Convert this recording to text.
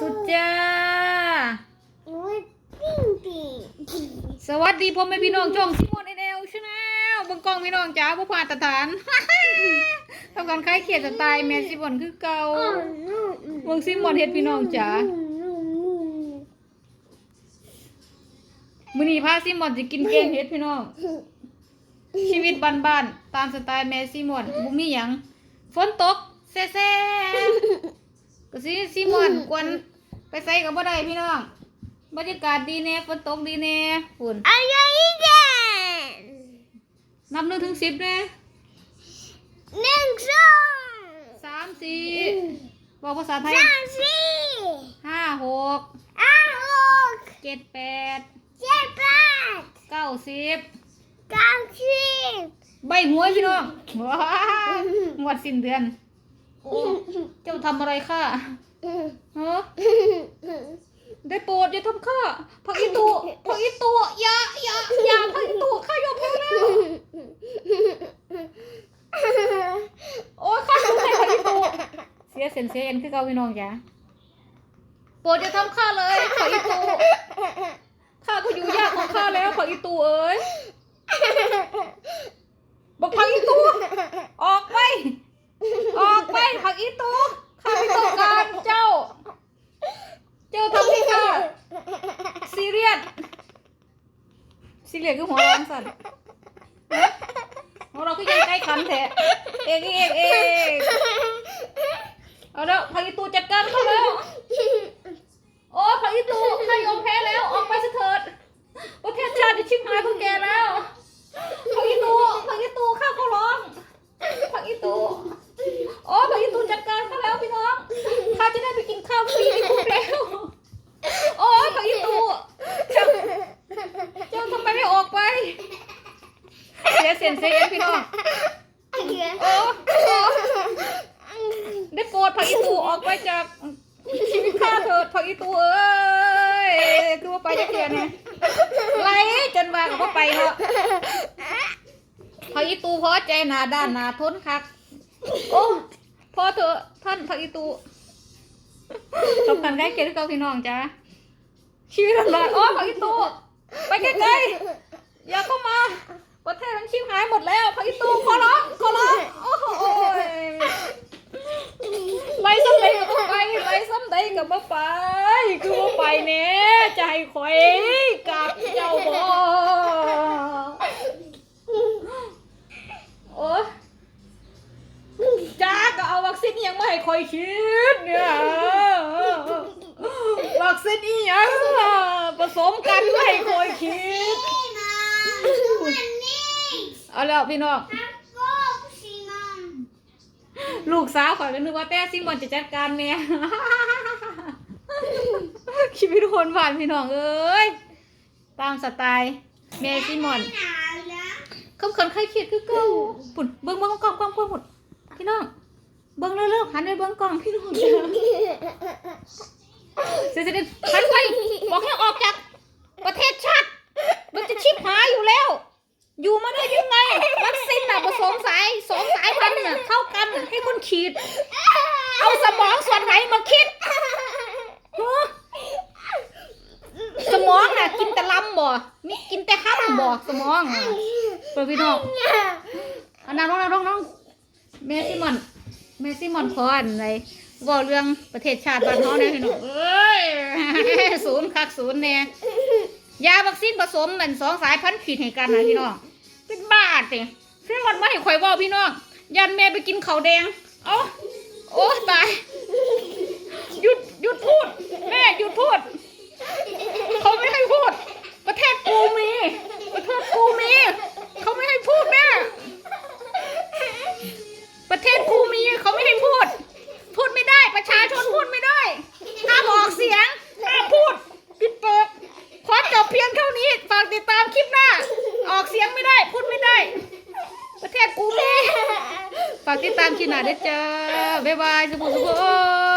ทุจ้าโอ้ยปิ้งปิ้งสวัสดีพ่อแม่พี่น้องช่องซิมอนเอลชาแนลบังกองพี่น้องจ้าผู้ผ่านตรฐาน ทำการคล้ายเขียดสไตล์แม่ซิมอนคือเก่าอ๋อนุ่มเมืองซิมอนเฮ็ดพี่น้องจ๋านุ่มนุ่มมื้อนี้พาซิมอนสิกินแกงเฮ็ดพี่น้อง ชีวิตบ้านๆตามสไตล์แม่ซิมอนบ่มีหยังฝนตกแซ่ๆ ก็สิซิมอนกวนไปใส่ก็บ่ได้พี่น้องบรรยากาศดีแน่ฝนตกดีแน่ฝุ่นอะไรกันนับหนึ่งถึงสิบแน่หนึ่งสองสามสี่บอกภาษาไทยสามสี่ห้าหกห้าหกเจ็ดแปดเจ็ดแปดเก้าสิบเก้าสิบใบหวยพี่น้องว้าวงวดสิ้นเดือนโอ้ เจ้าทำอะไรค่ะฮะได้โปรดอย่าทำข้าพักอีตูพักอีตูอย่าอย่าอย่าพักอีตูข้ายอมแพ้แล้วโอ้ยข้ายอมแพ้พักอีตูเสียเซนเซนคือเกาพี่น้องจ้ะโปรดอย่าทำข้าเลยพักอีตูข้าก็อยู่ยากของข้าแล้วพักอีตูเอ้ยบอกพักอีตูออกไปออก ไปพักอีตูข้าไม่ต้องการเจ้า เจ้าทำให้ข้าซีเรียสซีเรียสคือหัวร้อนสัตว์หัวเราคือยังใกล้คันแท้เอกเอกเอกเอาแล้วพักอีตูจัดการเขาแล้วโอ้พักอีตูข้ายอมแพ้แล้วออกไปเถิดประเทศชาติจะชิบหายพวกแกแล้วพักอีตูพักอีตูข้าเขาร้องพักอีตูโอ้พักอีตูจัดการเขาแล้วพี่น้องข้า จะได้ไปกินข้าวฟรีในคุกแล้ว โอ้ยพักอีตูเจ้าเจ้าทำไมไม่ออกไปเสียเสียนเสียนพี่น้องโอ้โอ้ได้โปรดพักอีตูออกไปจากชีวิตข้าเถิดพักอีตูเอ้ยคือว่าไปจะเทียนเนี่ยไล่จนว่าก็ไปเนาะพักอีตูพอใจหนาด้านหนาทนคัก โอ้พอเถอะท่านพักอีตู ทำกันได้เกลียดกับพี่น้องจ้าชีวิตลำบากโอ้พักอีตูไปไกล้ๆอย่าเข้ามาประเทศมันชิบหายหมดแล้วพักอีตูขอร้องขอร้องโอ้โหไปซ้ำใดก็ไปไปซ้ำใดก็บ่ไป คือบ่ไปเนี่ยใจข่อยกับเจ้าบ่โอ้จ้าก็เอาวัคซีนยังไมาให้ข่อยคิดเนี่ย วัคซีนอีหยังผสมกันมาให้ข่อยคิด เอาแล้วพี่น้อง ลูกสาวข่อยก็นึกว่าแต่ซิมอนจะจัดการแม่ชีวิตคนผ่านพี่น้องเอ้ย ตามสไตล์แม่ซิมอนคำเขินใครคิดคือเก่าปุ่นเบิ้งเบิ้งกล้องกล้องกล้องหมดพี่น้อง เบิ้งเร็วๆหันไปเบิ้งกล้องพี่น้อง เสร็จๆหันไปบอกให้ออกจากประเทศชาติ มันจะชิบหายอยู่แล้ว อยู่มาได้ยังไง วัคซีนน่ะผสมสายสองสายพันธุ์น่ะเท่ากันให้คนฉีด เอาสมองส่วนไหนมาคิดฮะสมองน่ะกินแต่ลำบ่มีกินแต่ห้ำบ่สมองอะเปิดพี่น้องอันนั้นน้องน้องน้องเมซิมอนเมซิมอนพออันไหน บอกเรื่องประเทศชาติบ้านเขาเนี่ยพี่น้องเอ้ยศูนย์คักศูนย์เนี่ยยาวัคซีนผสมนั่นสองสายพันธุ์ผิดให้กันนะพี่น้องเป็นบ้าสิพี่มันไม่ให้ข่อยว่าพี่น้องยันแม่ไปกินข้าวแดง เอ้าโอ้ตายหยุดหยุดพูด แม่หยุดพูดขาไม่ให้พูด ประเทศกูมี ประเทศกูมี เขาไม่ให้พูดแม่ ประเทศกูมีเขาไม่ให้พูด พูดไม่ได้ ประชาชนพูดไม่ได้ ห้ามออกเสียง ห้ามพูด ปิดเปิด ขอจบเพียงเท่านี้ ฝากติดตามคลิปหน้า ออก เสียงไม่ได้ พูดไม่ได้ ประเทศกูมีฝากติดตามคลิปหน้าด้วยจ้าบ๊ายบายสุภาพสุภา